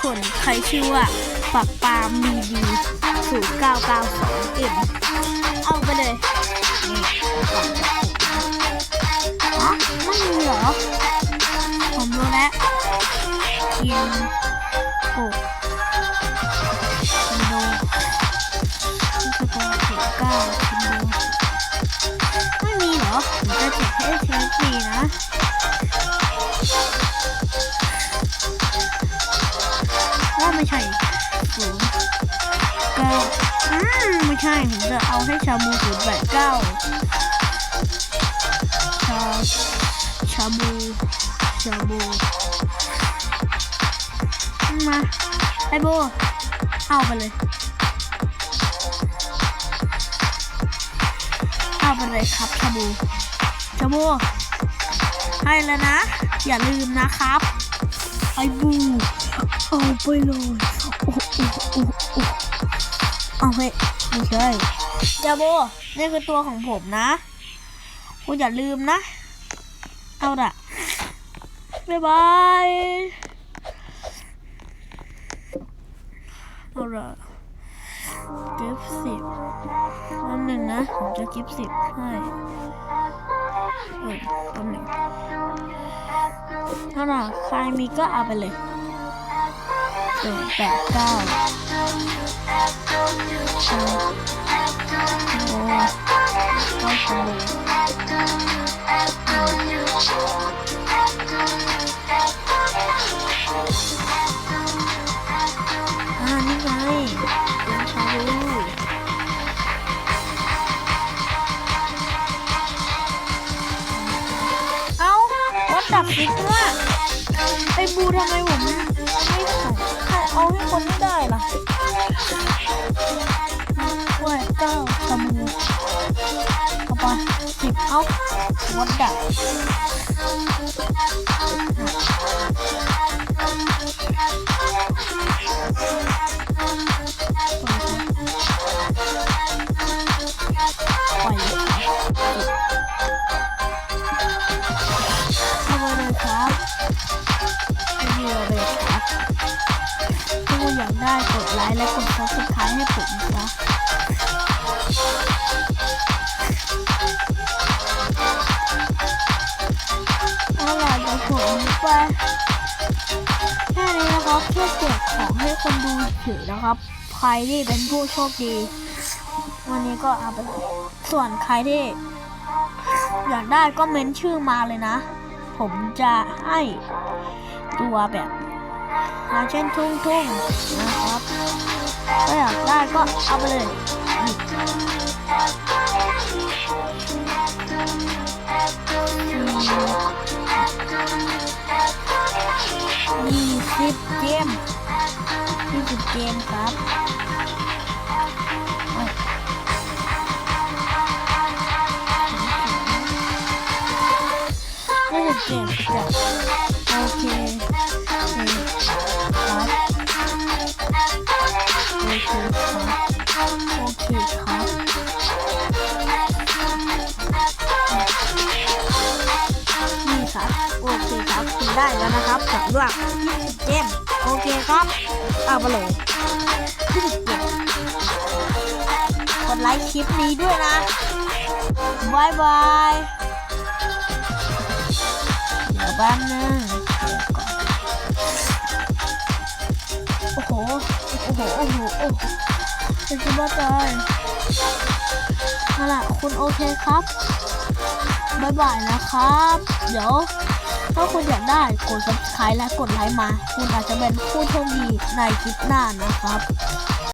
คน ใครชื่อว่าปักปามมีดีศูนย์เก้าเก้าสองเอ็มเอาไปเลยนี่กล่องจากผมฮะไม่มีเหรอ ผมรู้แล้วกินหก อืมไม่ใช่ ผมจะเอาให้ชาบูศูนย์แปดเก้าชาชาบูชาบูมาไอโบเอาไปเลยเอาไปเลยครับชาบูชาบูให้แล้วนะ อย่าลืมนะครับไอบูเอาไปเลยโอ้โหโอ้โอ้ เอาไปไม่ใช่จาโบนี่คือตัวของผมนะ คุณอย่าลืมนะ เอาละบ๊ายบายเอาละกิฟสิบอันหนึ่งนะ ผมจะกิฟสิบให้เอออันหนึ่งเอาล่ะใครมีก็เอาไปเลยศูนย์แปดเก้าโอ่านี่ไงเป็นชาบูเอ้าวัดดับฟิกว่าไอ้บูทำไมผม ไม่ส่งเอาให้คนไม่ได้ล่ะว่าเจ้าตำมือเอาไปสิบเอาวัดดับ ได้กดไลค์และกดซับสไครต์ให้ผมนะเอาล่ะเดี๋ยวผมไปแค่นี้นะครับแค่แจกของให้คนดูเฉยนะครับ ใครที่เป็นผู้โชคดี วันนี้ก็เอาไปส่วนใครที่อยากได้ก็เม้นชื่อมาเลยนะ ผมจะให้ตัวแบบ อาเช่นทุ่งทุ่งๆนะครับถ้าอยากได้ก็เอาไปเลยยี่สิบเกมยี่สิบเกมครับยี่สิบเกมจ้ะ โอเคโอเคครับโอเคครับโอเคครับนี่ครับโอเคครับคุณได้แล้วนะครับสำหรับ20เกมโอเคครับเอาไปเลย20เกมกดไลค์คลิปนี้ด้วยนะบายบายเดี๋ยวแป๊บนึง โอ้โห โอ้โหโอ้โหจะจะบ้าตายนั่นแหละคุณโอเคครับบายบายนะครับ เดี๋ยว ถ้าคุณอยากได้กด subscribe และกดไลค์มา คุณอาจจะเป็นผู้โชคดีในคลิปหน้านะครับ